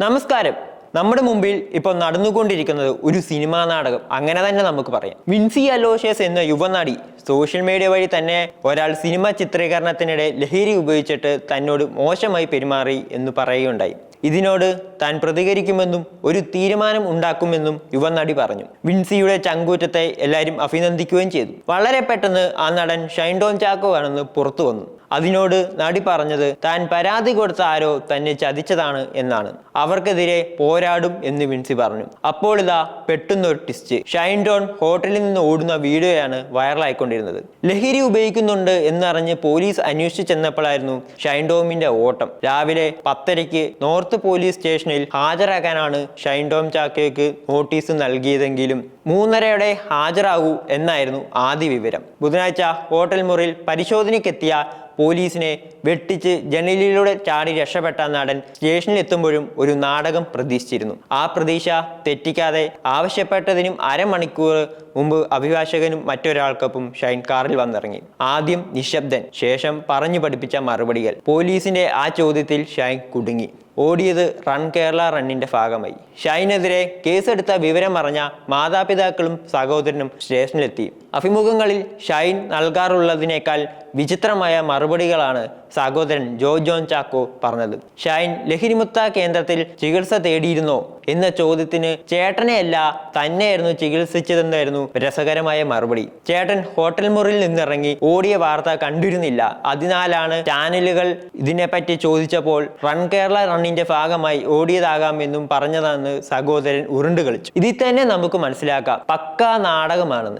നമസ്കാരം. നമ്മുടെ മുമ്പിൽ ഇപ്പോൾ നടന്നുകൊണ്ടിരിക്കുന്നത് ഒരു സിനിമാ നാടകം. അങ്ങനെ തന്നെ നമുക്ക് പറയാം. വിൻസി അലോഷ്യസ് എന്ന യുവനടി സോഷ്യൽ മീഡിയ വഴി തന്നെ ഒരാൾ സിനിമ ചിത്രീകരണത്തിനിടെ ലഹരി ഉപയോഗിച്ചിട്ട് തന്നോട് മോശമായി പെരുമാറി എന്ന് പറയുകയുണ്ടായി. ഇതിനോട് താൻ പ്രതികരിക്കുമെന്നും ഒരു തീരുമാനം ഉണ്ടാക്കുമെന്നും യുവനടി പറഞ്ഞു. വിൻസിയുടെ ചങ്കൂറ്റത്തെ എല്ലാവരും അഭിനന്ദിക്കുകയും ചെയ്തു. വളരെ പെട്ടെന്ന് ആ നടൻ ഷൈൻഡോൺ ചാക്കോ ആണെന്ന് പുറത്തു വന്നു. അതിനോട് നടി പറഞ്ഞത് താൻ പരാതി കൊടുത്ത ആരോ തന്നെ ചതിച്ചതാണ് എന്നാണ്. അവർക്കെതിരെ പോരാടും എന്ന് വിൻസി പറഞ്ഞു. അപ്പോൾ ഇതാ പെട്ടെന്നൊരു ട്വിസ്റ്റ് ഷൈൻഡോൺ ഹോട്ടലിൽ നിന്ന് ഓടുന്ന വീഡിയോയാണ് വൈറലായിക്കൊണ്ടിരുന്നത് ലഹരി ഉപയോഗിക്കുന്നുണ്ട് എന്നറിഞ്ഞ് പോലീസ് അന്വേഷിച്ചു ചെന്നപ്പോഴായിരുന്നു ഷൈൻഡോമിന്റെ ഓട്ടം. രാവിലെ പത്തരയ്ക്ക് നോർത്ത് പോലീസ് സ്റ്റേഷനിൽ ഹാജരാകാനാണ് ഷൈൻഡോം ചാക്കോയ്ക്ക് നോട്ടീസ് നൽകിയതെങ്കിലും മൂന്നരയോടെ ഹാജരാകൂ എന്നായിരുന്നു ആദ്യ വിവരം. ബുധനാഴ്ച ഹോട്ടൽ മുറിയിൽ പരിശോധനയ്ക്കെത്തിയ പോലീസിനെ വെട്ടിച്ച് ജനലിലൂടെ ചാടി രക്ഷപ്പെട്ട നടൻ സ്റ്റേഷനിൽ എത്തുമ്പോഴും ഒരു നാടകം പ്രതീക്ഷിച്ചിരുന്നു. ആ പ്രതീക്ഷ തെറ്റിക്കാതെ ആവശ്യപ്പെട്ടതിനും അരമണിക്കൂർ മുമ്പ് അഭിഭാഷകനും മറ്റൊരാൾക്കൊപ്പം ഷൈൻ കാറിൽ വന്നിറങ്ങി. ആദ്യം നിശബ്ദൻ ശേഷം പറഞ്ഞു പഠിപ്പിച്ച മറുപടികൾ. പോലീസിന്റെ ആ ചോദ്യത്തിൽ ഷൈൻ കുടുങ്ങി. ഓടിയത് റൺ കേരള റണ്ണിന്റെ ഭാഗമായി. ഷൈനെതിരെ കേസെടുത്ത വിവരം അറിഞ്ഞ മാതാപിതാക്കളും സഹോദരനും സ്റ്റേഷനിലെത്തി. അഭിമുഖങ്ങളിൽ ഷൈൻ നൽകാറുള്ളതിനേക്കാൾ വിചിത്രമായ മറുപടികളാണ് സഹോദരൻ ജോ ജോൺ ചാക്കോ പറഞ്ഞത്. ഷൈൻ ലഹരിമുക്ത കേന്ദ്രത്തിൽ ചികിത്സ തേടിയിരുന്നോ. എന്ന ചോദ്യത്തിന് ചേട്ടനെയല്ല തന്നെയായിരുന്നു ചികിത്സിച്ചതെന്നായിരുന്നു രസകരമായ മറുപടി. ചേട്ടൻ ഹോട്ടൽ മുറിയിൽ നിന്നിറങ്ങി ഓടിയ വാർത്ത കണ്ടിരുന്നില്ല. അതിനാലാണ് ചാനലുകൾ ഇതിനെപ്പറ്റി ചോദിച്ചപ്പോൾ റൺ കേരള റണ്ണിന്റെ ഭാഗമായി ഓടിയതാകാം എന്നും പറഞ്ഞതെന്ന് സഹോദരൻ ഉരുണ്ടു കളിച്ചു ഇതിൽ തന്നെ നമുക്ക് മനസ്സിലാക്കാം. പക്കാ നാടകമാണെന്ന്.